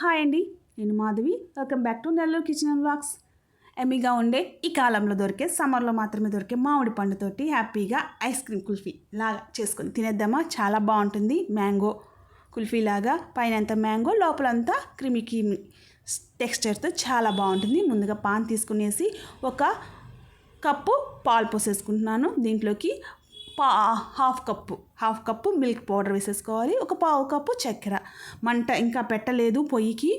Hi అండి నేను Madhavi. Welcome back to Nellore kitchen and vlogs. ఎమ్మిగా ఉండే ఈ కాలంలో దొరికే సమ్మర్లో మాత్రమే దొరికే మామిడి పండుతోటి హ్యాపీగా ఐస్ క్రీమ్ కుల్ఫీ లాగా చేసుకొని తినేద్దామా? చాలా బాగుంటుంది. మ్యాంగో కుల్ఫీ లాగా పైన అంతా మ్యాంగో లోపలంతా క్రిమి క్రిమి టెక్స్చర్తో చాలా బాగుంటుంది. ముందుగా పాన్ తీసుకునేసి ఒక కప్పు పాలు పోసేసుకుంటున్నాను. దీంట్లోకి పా half cup. Half cup milk powder వేసేసుకోవాలి. ఒక పావు కప్పు చక్కెర. మంట ఇంకా పెట్టలేదు పొయ్యికి.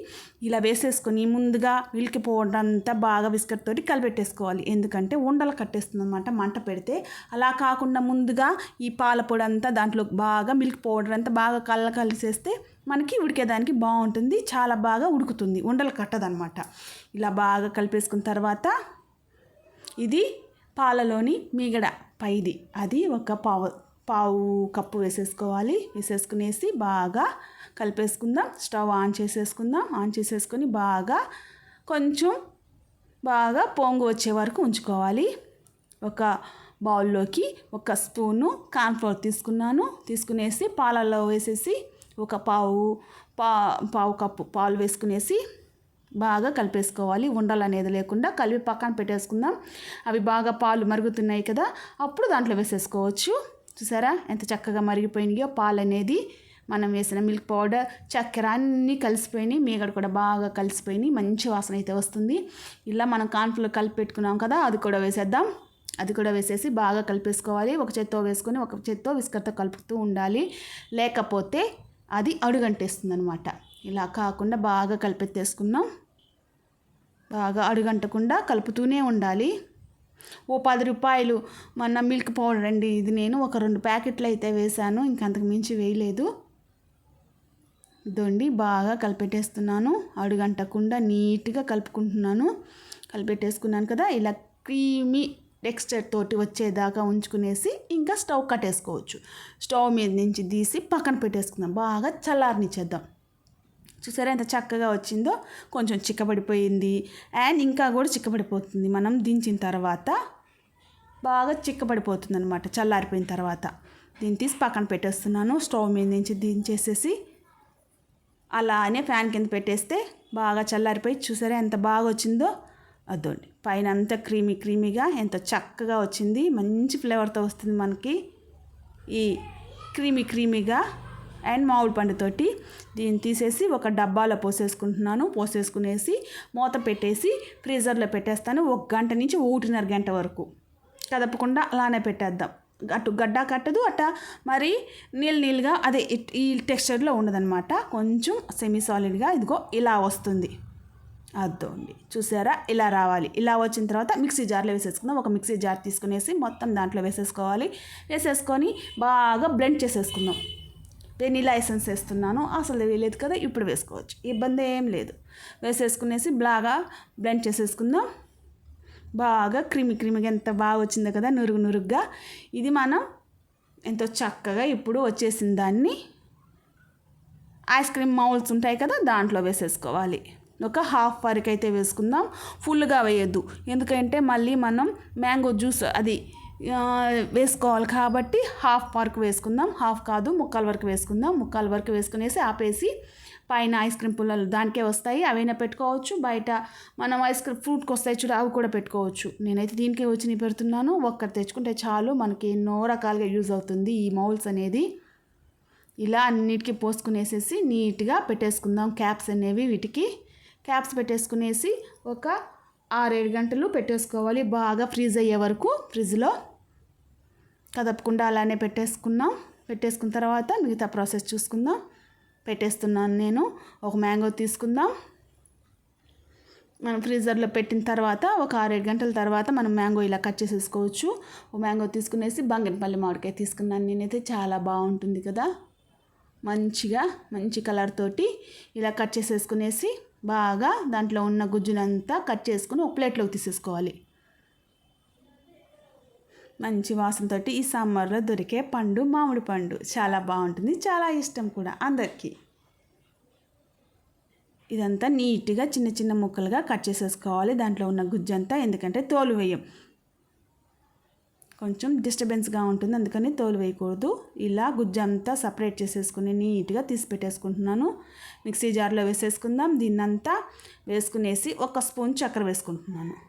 ఇలా వేసేసుకొని ముందుగా మిల్క్ పౌడర్ అంతా బాగా బిస్కెట్ తోటి కలిపెట్టేసుకోవాలి. ఎందుకంటే ఉండలు కట్టేస్తుంది అనమాట మంట పెడితే. అలా కాకుండా ముందుగా ఈ పాల పొడి అంతా దాంట్లో బాగా మిల్క్ పౌడర్ అంతా బాగా కళ్ళ కలిసేస్తే మనకి ఉడికేదానికి బాగుంటుంది. చాలా బాగా ఉడుకుతుంది. ఉండలు కట్టదనమాట ఇలా బాగా కలిపేసుకున్న తర్వాత ఇది పాలలోని మీగడ. పైది. అది ఒక పావు పావు కప్పు వేసేసుకోవాలి. వేసేసుకునేసి బాగా కలిపేసుకుందాం. స్టవ్ ఆన్ చేసేసుకుందాం. ఆన్ చేసేసుకొని బాగా కొంచెం బాగా పొంగు వచ్చే వరకు ఉంచుకోవాలి. ఒక బౌల్లోకి ఒక స్పూను కార్న్ఫ్లోర్ తీసుకున్నాను. తీసుకునేసి పాలల్లో వేసేసి ఒక పావు పా పావు కప్పు పాలు వేసుకునేసి బాగా కలిపేసుకోవాలి. ఉండలు అనేది లేకుండా కలిపి పక్కన పెట్టేసుకుందాం. అవి బాగా పాలు మరుగుతున్నాయి కదా అప్పుడు దాంట్లో వేసేసుకోవచ్చు. చూసారా? ఎంత చక్కగా మరిగిపోయినాయో పాలు అనేది మనం వేసిన మిల్క్ పౌడర్ చక్కెర అన్నీ కలిసిపోయినాయి. మీగడ కూడా బాగా కలిసిపోయినాయి. మంచి వాసన అయితే వస్తుంది. ఇలా మనం కాన్ఫ్లో కలిపి పెట్టుకున్నాం కదా అది కూడా వేసేద్దాం. అది కూడా వేసేసి బాగా కలిపేసుకోవాలి. ఒక చేత్తో వేసుకొని ఒక చేత్తో విస్కర్తో కలుపుతూ ఉండాలి. లేకపోతే అది అడుగంటేస్తుంది అనమాట ఇలా కాకుండా బాగా కలిపెత్తేసుకున్నాం బాగా అడుగంటకుండా కలుపుతూనే ఉండాలి. ఓ పది రూపాయలు మొన్న మిల్క్ పౌడర్ అండి ఇది నేను ఒక రెండు ప్యాకెట్లు అయితే వేశాను ఇంకంతకు మించి వేయలేదు. ఇదండి బాగా కలిపెట్టేస్తున్నాను అడుగంటకుండా నీట్గా కలుపుకుంటున్నాను. కలిపెట్టేసుకున్నాను కదా ఇలా క్రీమీ టెక్స్చర్ తోటి వచ్చేదాకా ఉంచుకునేసి ఇంకా స్టవ్ కట్టేసుకోవచ్చు. స్టవ్ మీద నుంచి తీసి పక్కన పెట్టేసుకుందాం బాగా చల్లారనిచ్చేద్దాం. చూసారా ఎంత చక్కగా వచ్చిందో? కొంచెం చిక్కబడిపోయింది. అండ్ ఇంకా కూడా చిక్కబడిపోతుంది. మనం దించిన తర్వాత బాగా చిక్కబడిపోతుంది అనమాట చల్లారిపోయిన తర్వాత. దీన్ని తీసి పక్కన పెట్టేస్తున్నాను. స్టవ్ మీద నుంచి దించేసేసి అలానే ఫ్యాన్ కింద పెట్టేస్తే బాగా చల్లారిపోయి చూసారా ఎంత బాగా వచ్చిందో? అదోండి. పైన అంతా క్రీమీ క్రీమీగా ఎంత చక్కగా వచ్చింది. మంచి ఫ్లేవర్తో వస్తుంది మనకి ఈ క్రీమీ క్రీమీగా. అండ్ మామిడి పండుతోటి దీన్ని తీసేసి ఒక డబ్బాలో పోసేసుకుంటున్నాను. పోసేసుకునేసి మూత పెట్టేసి ఫ్రీజర్లో పెట్టేస్తాను. ఒక గంట నుంచి ఒకటిన్నర గంట వరకు. కదపకుండా అలానే పెట్టేద్దాం. అటు గడ్డ కట్టదు అట్ట మరి నీళ్ళు నీళ్ళుగా అదే ఈ టెక్స్చర్లో ఉండదనమాట కొంచెం సెమీ సాలిడ్గా ఇదిగో ఇలా వస్తుంది. అద్దోండి. చూసారా? ఇలా రావాలి. ఇలా వచ్చిన తర్వాత మిక్సీ జార్లో వేసేసుకుందాం. ఒక మిక్సీ జార్ తీసుకునేసి మొత్తం దాంట్లో వేసేసుకోవాలి. వేసేసుకొని బాగా బ్లెండ్ చేసేసుకుందాం. వెనీలా ఎసెన్స్ వేస్తున్నాను. అసలు వేయలేదు కదా ఇప్పుడు వేసుకోవచ్చు. ఇబ్బంది ఏం లేదు. వేసేసుకునేసి బాగా బ్లెండ్ చేసేసుకుందాం. బాగా క్రిమి క్రిమిగా ఎంత బాగా వచ్చిందో కదా నురుగు నురుగ్గా. ఇది మనం ఎంతో చక్కగా ఇప్పుడు వచ్చేసిన దాన్ని ఐస్ క్రీమ్ మౌల్స్ ఉంటాయి కదా దాంట్లో వేసేసుకోవాలి. ఒక హాఫ్ వరకు అయితే వేసుకుందాం. ఫుల్గా వేయద్దు. ఎందుకంటే మళ్ళీ మనం మ్యాంగో జ్యూస్ అది వేసుకోవాలి కాబట్టి హాఫ్ వరకు వేసుకుందాం హాఫ్ కాదు ముక్కాల వరకు వేసుకుందాం. ముక్కల వరకు వేసుకునేసి ఆపేసి పైన ఐస్ క్రీమ్ పుల్లలు దానికే వస్తాయి. అవైనా పెట్టుకోవచ్చు. బయట మనం ఐస్ క్రీమ్ ఫ్రూట్కి వస్తాయి చూడ అవి కూడా పెట్టుకోవచ్చు. నేనైతే దీనికే వచ్చి పెడుతున్నాను. ఒక్కటి తెచ్చుకుంటే చాలు. మనకి ఎన్నో రకాలుగా యూజ్ అవుతుంది ఈ మౌల్స్ అనేది. ఇలా అన్నిటికీ పోసుకునేసేసి నీట్గా పెట్టేసుకుందాం క్యాప్స్ అనేవి వీటికి. క్యాప్స్ పెట్టేసుకునేసి ఒక ఆరేడు గంటలు పెట్టేసుకోవాలి. బాగా ఫ్రీజ్ అయ్యే వరకు ఫ్రిడ్జ్లో కదపకుండా అలానే పెట్టేసుకున్నాం. పెట్టేసుకున్న తర్వాత మిగతా ప్రాసెస్ చూసుకుందాం. పెట్టేస్తున్నాను నేను. ఒక మ్యాంగో తీసుకుందాం. మనం ఫ్రీజర్లో పెట్టిన తర్వాత ఒక ఆరేడు గంటల తర్వాత మనం మ్యాంగో ఇలా కట్ చేసేసుకోవచ్చు. ఒక మ్యాంగో తీసుకునేసి బంగినపల్లి మామిడికాయ తీసుకున్నాను నేనైతే. చాలా బాగుంటుంది కదా. మంచిగా మంచి కలర్ తోటి ఇలా కట్ చేసేసుకునేసి బాగా దాంట్లో ఉన్న గుజ్జునంతా కట్ చేసుకుని ఒక ప్లేట్లోకి తీసేసుకోవాలి. మంచి వాసనతో ఈ సమ్మర్లో దొరికే పండు మామిడి పండు. చాలా బాగుంటుంది చాలా ఇష్టం కూడా అందరికీ. ఇదంతా నీట్గా చిన్న చిన్న ముక్కలుగా కట్ చేసేసుకోవాలి. దాంట్లో ఉన్న గుజ్జంతా ఎందుకంటే తోలు వేయం. కొంచెం డిస్టర్బెన్స్గా ఉంటుంది అందుకని తోలు వేయకూడదు. ఇలా గుజ్జంతా సపరేట్ చేసేసుకుని నీట్గా తీసి పెట్టేసుకుంటున్నాను. మిక్సీ జార్లో వేసేసుకుందాం. దీన్నంతా వేసుకునేసి ఒక స్పూన్ చక్కెర వేసుకుంటున్నాను.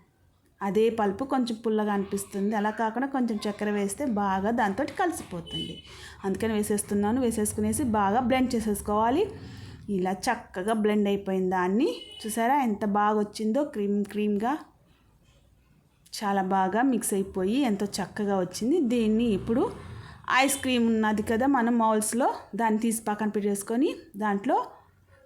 అదే పలుపు కొంచెం పుల్లగా అనిపిస్తుంది. అలా కాకుండా కొంచెం చక్కెర వేస్తే బాగా దాంతో కలిసిపోతుంది. అందుకని వేసేస్తున్నాను. వేసేసుకునేసి బాగా బ్లెండ్ చేసేసుకోవాలి. ఇలా చక్కగా బ్లెండ్ అయిపోయిన దాన్ని చూసారా? ఎంత బాగా వచ్చిందో క్రీమ్ క్రీమ్గా చాలా బాగా మిక్స్ అయిపోయి ఎంతో చక్కగా వచ్చింది. దీన్ని ఇప్పుడు ఐస్ క్రీమ్ ఉన్నది కదా మనం మౌల్స్లో దాన్ని తీసి పక్కన పెట్టేసుకొని దాంట్లో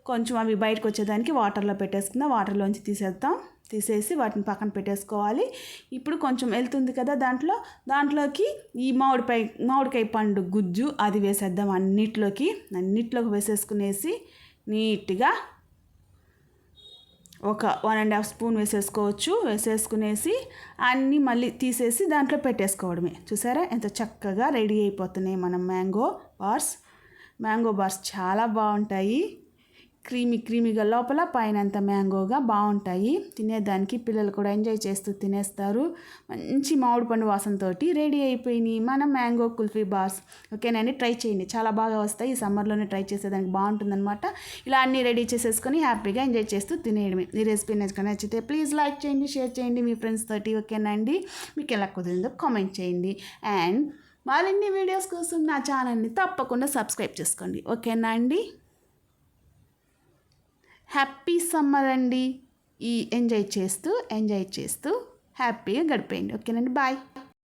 కొంచెం అవి బయటకు వచ్చేదానికి వాటర్లో పెట్టేసుకుందాం. వాటర్లోంచి తీసేద్దాం. తీసేసి వాటిని పక్కన పెట్టేసుకోవాలి. ఇప్పుడు కొంచెం వెళ్తుంది కదా దాంట్లో. దాంట్లోకి ఈ మామిడిపై మామిడికాయ పండు గుజ్జు అది వేసేద్దాం అన్నిట్లోకి. అన్నిట్లోకి వేసేసుకునేసి నీట్గా ఒక వన్ అండ్ హాఫ్ స్పూన్ వేసేసుకోవచ్చు. వేసేసుకునేసి అన్నీ మళ్ళీ తీసేసి దాంట్లో పెట్టేసుకోవడమే. చూసారా? ఎంత చక్కగా రెడీ అయిపోతున్నాయి మనం మ్యాంగో బార్స్. మ్యాంగో బార్స్ చాలా బాగుంటాయి. క్రీమీ క్రీమీగా లోపల పైన అంత మ్యాంగోగా బాగుంటాయి. తినేదానికి పిల్లలు కూడా ఎంజాయ్ చేస్తూ తినేస్తారు. మంచి మామిడి పండు వాసనతో రెడీ అయిపోయినాయి. మన మ్యాంగో కుల్ఫీ బార్స్. ఓకేనండి ట్రై చేయండి. చాలా బాగా వస్తాయి. ఈ సమ్మర్లోనే ట్రై చేసేదానికి బాగుంటుందన్నమాట. ఇలా అన్నీ రెడీ చేసేసుకొని హ్యాపీగా ఎంజాయ్ చేస్తూ తినేయడమే. ఈ రెసిపీ నచ్చుకొని నచ్చితే ప్లీజ్ లైక్ చేయండి షేర్ చేయండి మీ ఫ్రెండ్స్ తోటి. ఓకేనండి మీకు ఎలా కుదిరిందో కామెంట్ చేయండి. అండ్ మరిన్ని వీడియోస్ కోసం నా ఛానల్ని తప్పకుండా సబ్స్క్రైబ్ చేసుకోండి. ఓకేనా అండి? హ్యాపీ సమ్మర్ అండి. ఈ ఎంజాయ్ చేస్తూ ఎంజాయ్ చేస్తూ హ్యాపీగా గడిపేయండి. ఓకేనండి బాయ్.